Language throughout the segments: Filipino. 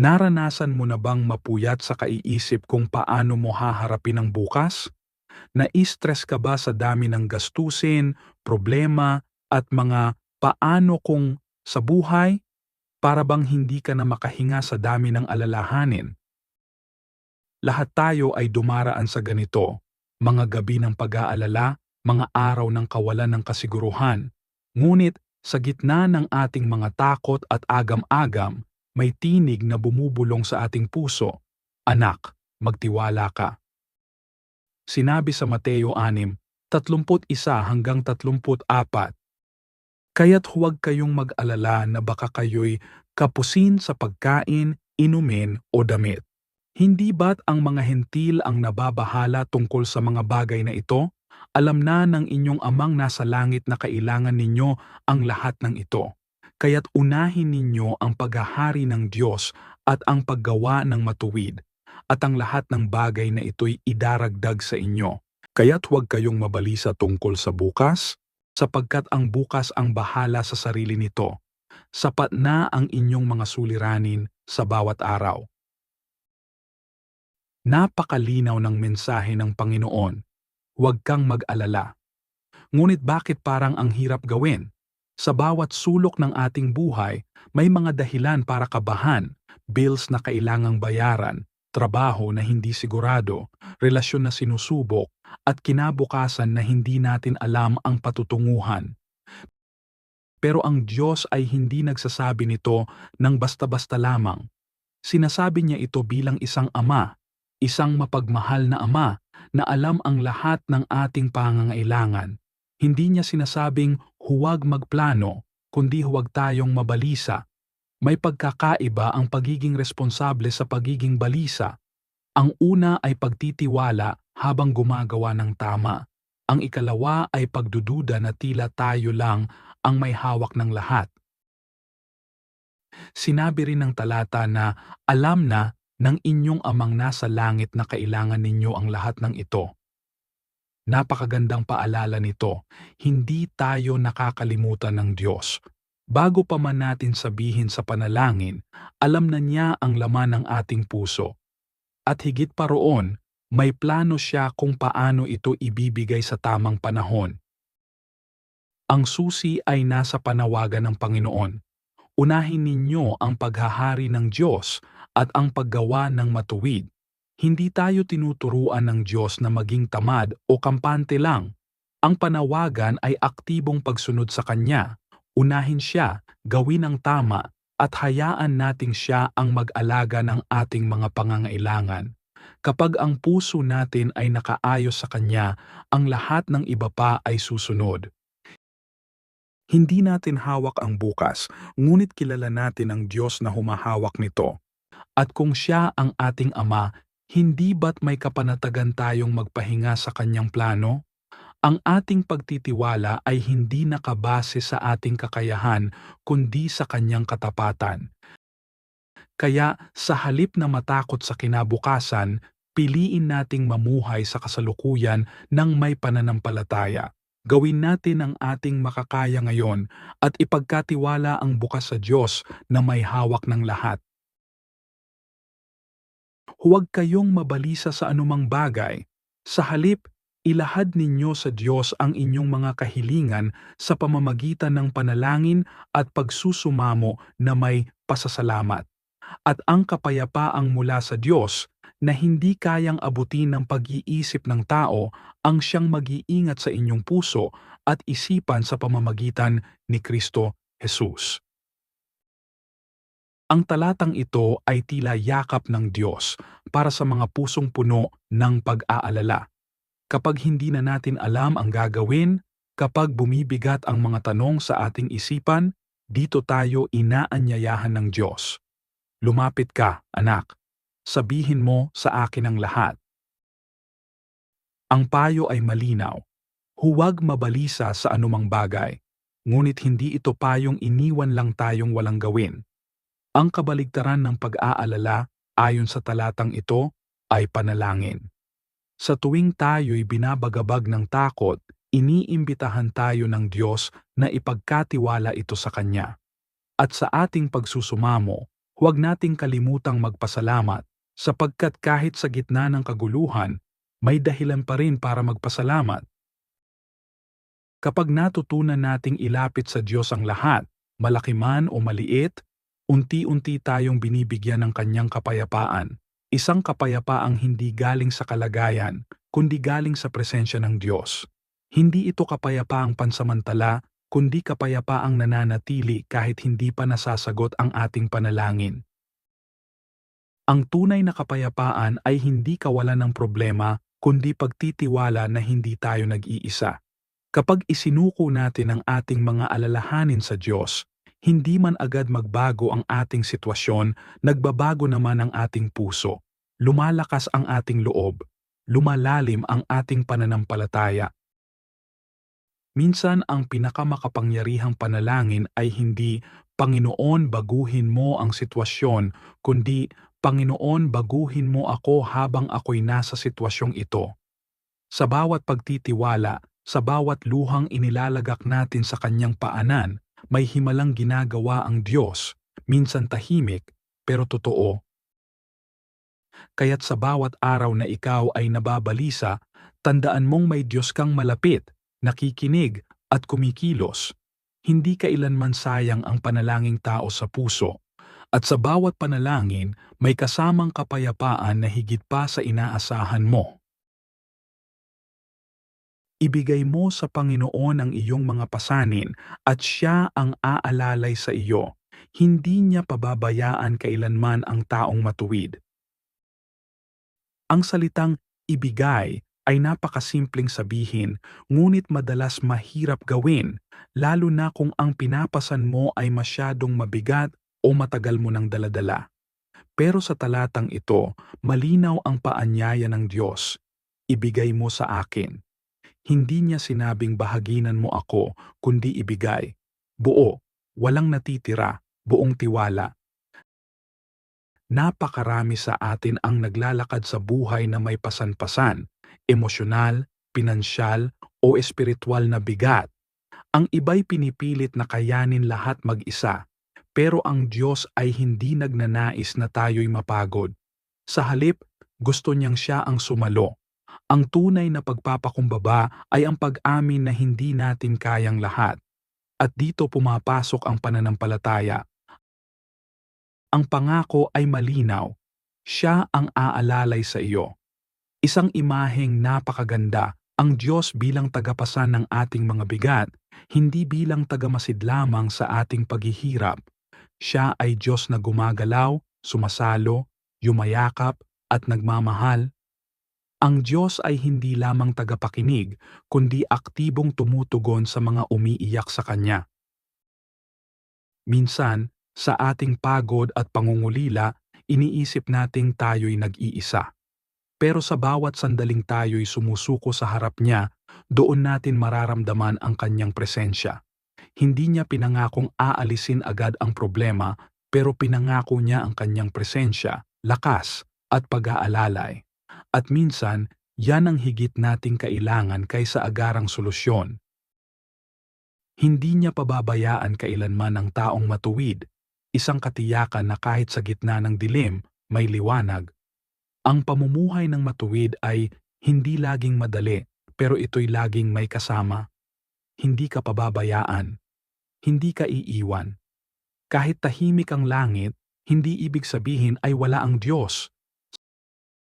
Naranasan mo na bang mapuyat sa kaiisip kung paano mo haharapin ang bukas? Na-stress ka ba sa dami ng gastusin, problema, at mga paano kung sa buhay? Para bang hindi ka na makahinga sa dami ng alalahanin? Lahat tayo ay dumaraan sa ganito, mga gabi ng pag-aalala, mga araw ng kawalan ng kasiguruhan. Ngunit sa gitna ng ating mga takot at agam-agam, may tinig na bumubulong sa ating puso. Anak, magtiwala ka. Sinabi sa Mateo 6, 31 hanggang 34. Kaya't huwag kayong mag-alala na baka kayo'y kapusin sa pagkain, inumin o damit. Hindi ba't ang mga hentil ang nababahala tungkol sa mga bagay na ito? Alam na ng inyong amang nasa langit na kailangan ninyo ang lahat ng ito. Kaya't unahin ninyo ang paghahari ng Diyos at ang paggawa ng matuwid, at ang lahat ng bagay na ito'y idaragdag sa inyo. Kaya't huwag kayong mabalisa tungkol sa bukas, sapagkat ang bukas ang bahala sa sarili nito. Sapat na ang inyong mga suliranin sa bawat araw. Napakalinaw ng mensahe ng Panginoon. Huwag kang mag-alala. Ngunit bakit parang ang hirap gawin? Sa bawat sulok ng ating buhay, may mga dahilan para kabahan, bills na kailangang bayaran, trabaho na hindi sigurado, relasyon na sinusubok, at kinabukasan na hindi natin alam ang patutunguhan. Pero ang Diyos ay hindi nagsasabi nito ng basta-basta lamang. Sinasabi niya ito bilang isang ama, isang mapagmahal na ama na alam ang lahat ng ating pangangailangan. Hindi niya sinasabing huwag magplano, kundi huwag tayong mabalisa. May pagkakaiba ang pagiging responsable sa pagiging balisa. Ang una ay pagtitiwala habang gumagawa ng tama. Ang ikalawa ay pagdududa na tila tayo lang ang may hawak ng lahat. Sinabi rin ng talata na alam na ng inyong amang nasa langit na kailangan ninyo ang lahat ng ito. Napakagandang paalala nito, hindi tayo nakakalimutan ng Diyos. Bago pa man natin sabihin sa panalangin, alam na niya ang laman ng ating puso. At higit pa roon, may plano siya kung paano ito ibibigay sa tamang panahon. Ang susi ay nasa panawagan ng Panginoon. Unahin ninyo ang paghahari ng Diyos at ang paggawa ng matuwid. Hindi tayo tinuturuan ng Diyos na maging tamad o kampante lang. Ang panawagan ay aktibong pagsunod sa Kanya. Unahin siya, gawin ang tama, at hayaan nating siya ang mag-alaga ng ating mga pangangailangan. Kapag ang puso natin ay nakaayos sa Kanya, ang lahat ng iba pa ay susunod. Hindi natin hawak ang bukas, ngunit kilala natin ang Diyos na humahawak nito. At kung siya ang ating Ama, hindi ba't may kapanatagan tayong magpahinga sa kanyang plano? Ang ating pagtitiwala ay hindi nakabase sa ating kakayahan kundi sa kanyang katapatan. Kaya sa halip na matakot sa kinabukasan, piliin nating mamuhay sa kasalukuyan ng may pananampalataya. Gawin natin ang ating makakaya ngayon at ipagkatiwala ang bukas sa Diyos na may hawak ng lahat. Huwag kayong mabalisa sa anumang bagay. Sa halip, ilahad ninyo sa Diyos ang inyong mga kahilingan sa pamamagitan ng panalangin at pagsusumamo na may pasasalamat. At ang kapayapaang mula sa Diyos na hindi kayang abutin ng pag-iisip ng tao ang siyang mag-iingat sa inyong puso at isipan sa pamamagitan ni Kristo Jesus. Ang talatang ito ay tila yakap ng Diyos para sa mga pusong puno ng pag-aalala. Kapag hindi na natin alam ang gagawin, kapag bumibigat ang mga tanong sa ating isipan, dito tayo inaanyayahan ng Diyos. Lumapit ka, anak. Sabihin mo sa akin ang lahat. Ang payo ay malinaw. Huwag mabalisa sa anumang bagay, ngunit hindi ito payong iniwan lang tayong walang gawin ang kabaligtaran ng pag-aalala ayon sa talatang ito ay panalangin. Sa tuwing tayo'y binabagabag ng takot, iniimbitahan tayo ng Diyos na ipagkatiwala ito sa Kanya. At sa ating pagsusumamo, Huwag nating kalimutang magpasalamat sapagkat kahit sa gitna ng kaguluhan, may dahilan pa rin para magpasalamat. Kapag natutunan nating ilapit sa Diyos ang lahat, malaki man o maliit, unti-unti tayong binibigyan ng kanyang kapayapaan. Isang kapayapaang hindi galing sa kalagayan, kundi galing sa presensya ng Diyos. Hindi ito kapayapaang pansamantala, kundi kapayapaang nananatili kahit hindi pa nasasagot ang ating panalangin. Ang tunay na kapayapaan ay hindi kawalan ng problema, kundi pagtitiwala na hindi tayo nag-iisa. Kapag isinuko natin ang ating mga alalahanin sa Diyos, hindi man agad magbago ang ating sitwasyon, nagbabago naman ang ating puso. Lumalakas ang ating loob, lumalalim ang ating pananampalataya. Minsan ang pinakamakapangyarihang panalangin ay hindi, Panginoon baguhin mo ang sitwasyon, kundi Panginoon, baguhin mo ako habang ako'y nasa sitwasyong ito. Sa bawat pagtitiwala, sa bawat luhang inilalagak natin sa kanyang paanan, may himalang ginagawa ang Diyos, minsan tahimik, pero totoo. Kaya't sa bawat araw na ikaw ay nababalisa, tandaan mong may Diyos kang malapit, nakikinig, at kumikilos. Hindi kailanman sayang ang panalangin tao sa puso at sa bawat panalangin, may kasamang kapayapaan na higit pa sa inaasahan mo. Ibigay mo sa Panginoon ang iyong mga pasanin at siya ang aalalay sa iyo. Hindi niya pababayaan kailanman ang taong matuwid. Ang salitang ibigay ay napakasimpleng sabihin, ngunit madalas mahirap gawin, lalo na kung ang pinapasan mo ay masyadong mabigat o matagal mo nang daladala. Pero sa talatang ito, malinaw ang paanyaya ng Diyos. Ibigay mo sa akin. Hindi niya sinabing bahaginan mo ako, kundi ibigay. Buo, walang natitira, buong tiwala. Napakarami sa atin ang naglalakad sa buhay na may pasan-pasan, emosyonal, pinansyal, o espiritual na bigat. Ang iba'y pinipilit na kayanin lahat mag-isa pero ang Diyos ay hindi nagnanais na tayo'y mapagod. Sa halip, gusto niyang siya ang sumalo. Ang tunay na pagpapakumbaba ay ang pag-amin na hindi natin kayang lahat. At dito pumapasok ang pananampalataya. Ang pangako ay malinaw. Siya ang aalalay sa iyo. Isang imaheng napakaganda ang Diyos bilang tagapasan ng ating mga bigat, hindi bilang tagamasid lamang sa ating paghihirap. Siya ay Diyos na gumagalaw, sumasalo, yumayakap, at nagmamahal. Ang Diyos ay hindi lamang tagapakinig, kundi aktibong tumutugon sa mga umiiyak sa Kanya. Minsan, sa ating pagod at pangungulila, iniisip nating tayo'y nag-iisa. Pero sa bawat sandaling tayo'y sumusuko sa harap niya, doon natin mararamdaman ang kanyang presensya. Hindi niya pinangakong aalisin agad ang problema pero pinangako niya ang kanyang presensya, lakas at pag-aalalay. At minsan, yan ang higit nating kailangan kaysa agarang solusyon. Hindi niya pababayaan kailanman ang taong matuwid, isang katiyakan na kahit sa gitna ng dilim, may liwanag. Ang pamumuhay ng matuwid ay hindi laging madali, pero ito'y laging may kasama. Hindi ka pababayaan hindi ka iiwan. Kahit tahimik ang langit, hindi ibig sabihin ay wala ang Diyos.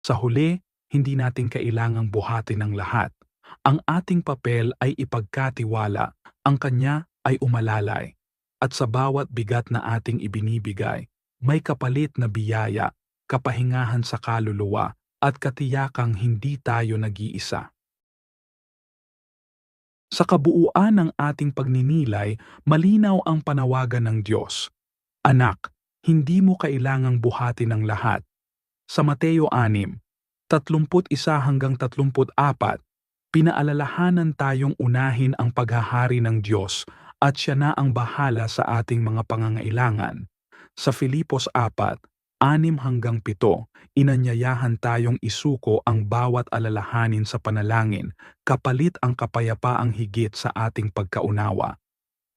Sa huli, hindi natin kailangang buhatin ang lahat. Ang ating papel ay ipagkatiwala, ang Kanya ay umalalay. At sa bawat bigat na ating ibinibigay, may kapalit na biyaya, kapahingahan sa kaluluwa, at katiyakang hindi tayo nag-iisa. Sa kabuuan ng ating pagninilay, malinaw ang panawagan ng Diyos. Anak, hindi mo kailangang buhatin ang lahat. Sa Mateo 6, 31 hanggang 34, pinaalalahanan tayong unahin ang paghahari ng Diyos at siya na ang bahala sa ating mga pangangailangan. Sa Filipos 4, 6 hanggang 7, inanyayahan tayong isuko ang bawat alalahanin sa panalangin kapalit ang kapayapaang higit sa ating pagkaunawa.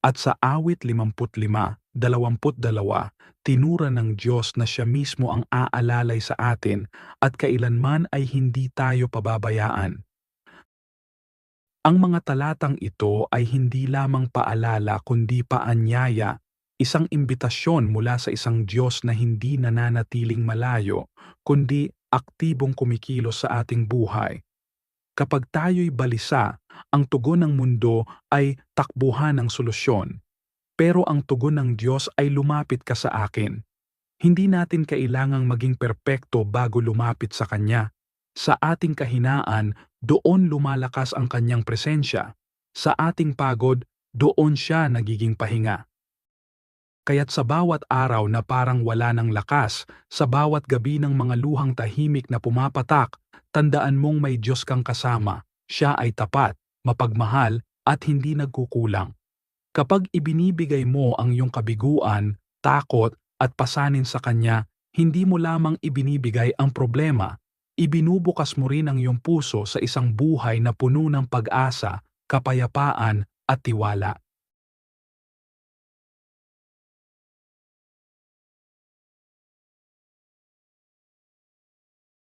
At sa awit 55, 22, tinura ng Diyos na siya mismo ang aalalay sa atin at kailanman ay hindi tayo pababayaan. Ang mga talatang ito ay hindi lamang paalala kundi paanyaya, isang imbitasyon mula sa isang Diyos na hindi nananatiling malayo, kundi aktibong kumikilos sa ating buhay. Kapag tayo'y balisa, ang tugon ng mundo ay takbuhan ng solusyon. Pero ang tugon ng Diyos ay lumapit ka sa akin. Hindi natin kailangang maging perpekto bago lumapit sa Kanya. Sa ating kahinaan, doon lumalakas ang Kanyang presensya. Sa ating pagod, doon siya nagiging pahinga. Kaya't sa bawat araw na parang wala ng lakas, sa bawat gabi ng mga luhang tahimik na pumapatak, tandaan mong may Diyos kang kasama. Siya ay tapat, mapagmahal, at hindi nagkukulang. Kapag ibinibigay mo ang iyong kabiguan, takot, at pasanin sa Kanya, hindi mo lamang ibinibigay ang problema, ibinubukas mo rin ang iyong puso sa isang buhay na puno ng pag-asa, kapayapaan, at tiwala.